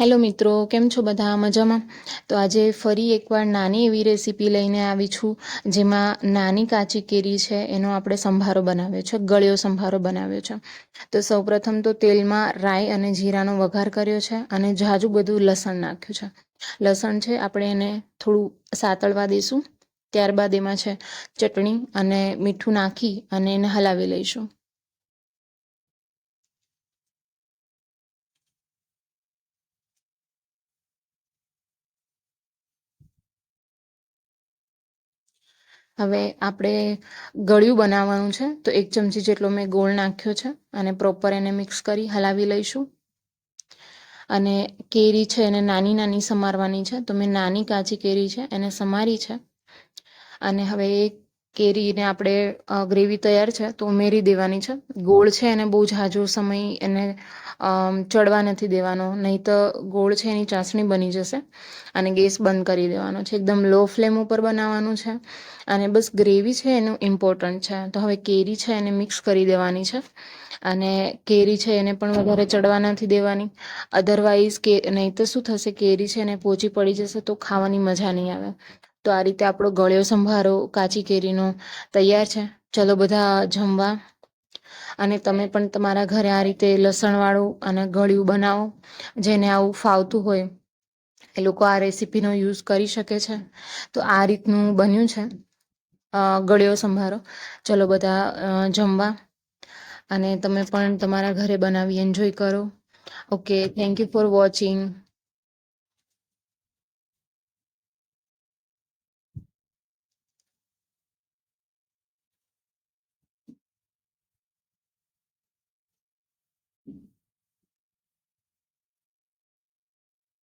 Hello મિત્રો, કેમ છો બધા? મજામાં? તો આજે ફરી એકવાર નાની એવી રેસીપી લઈને આવી છું, જેમાં નાની કાચી કેરી છે, એનો આપણે સંભારો બનાવ્યો છે, ગળ્યો સંભારો બનાવ્યો છે. તો સૌપ્રથમ તો તેલમાં રાઈ અને જીરાનો વઘાર કર્યો છે અને જાજુ બધું લસણ નાખ્યું છે. લસણ છે, આપણે એને થોડું સાતળવા દઈશું. ત્યારબાદ એમાં છે ચટણી અને મીઠું નાખી અને એને હલાવી લઈશું. હવે આપણે ગળ્યું બનાવવાનું છે, તો એક ચમચી જેટલો મેં ગોળ નાખ્યો છે અને પ્રોપર એને મિક્સ કરી હલાવી લઈશું. અને કેરી છે એને નાની નાની સમારવાની છે, તો મેં નાની કાચી કેરી છે એને સમારી છે. અને હવે એ કેરીને આપણે ગ્રેવી તૈયાર છે, તો ઉમેરી દેવાની છે. ગોળ છે એને બહુ ઝાઝો સમય એને ચડવા નથી દેવાનો, નહીં તો ગોળ છે એની ચાસણી બની જશે અને ગેસ બંધ કરી દેવાનો છે. એકદમ લો ફ્લેમ ઉપર બનાવવાનું છે અને બસ ગ્રેવી છે એનું ઇમ્પોર્ટન્ટ છે. તો હવે કેરી છે એને મિક્સ કરી દેવાની છે અને કેરી છે એને પણ વધારે ચડવા નથી દેવાની. અધરવાઇઝ કે, નહીં તો શું થશે, કેરી છે એને પોચી પડી જશે તો ખાવાની મજા નહીં આવે. તો આ રીતે આપણો ગળ્યો સંભારો કાચી કેરીનો તૈયાર છે. ચલો બધા જમવા અને તમે પણ તમારા ઘરે આ રીતે લસણવાળું અને ગળ્યું બનાવો, જેને આવું ફાવતું હોય. એ લોકો આ રેસીપીનો યુઝ કરી શકે છે. તો આ રીતનું બન્યું છે. ગળ્યો સંભારો. ચલો બધા જમવા. અને તમે પણ તમારા ઘરે બનાવી એન્જોય કરો. Okay thank you for watching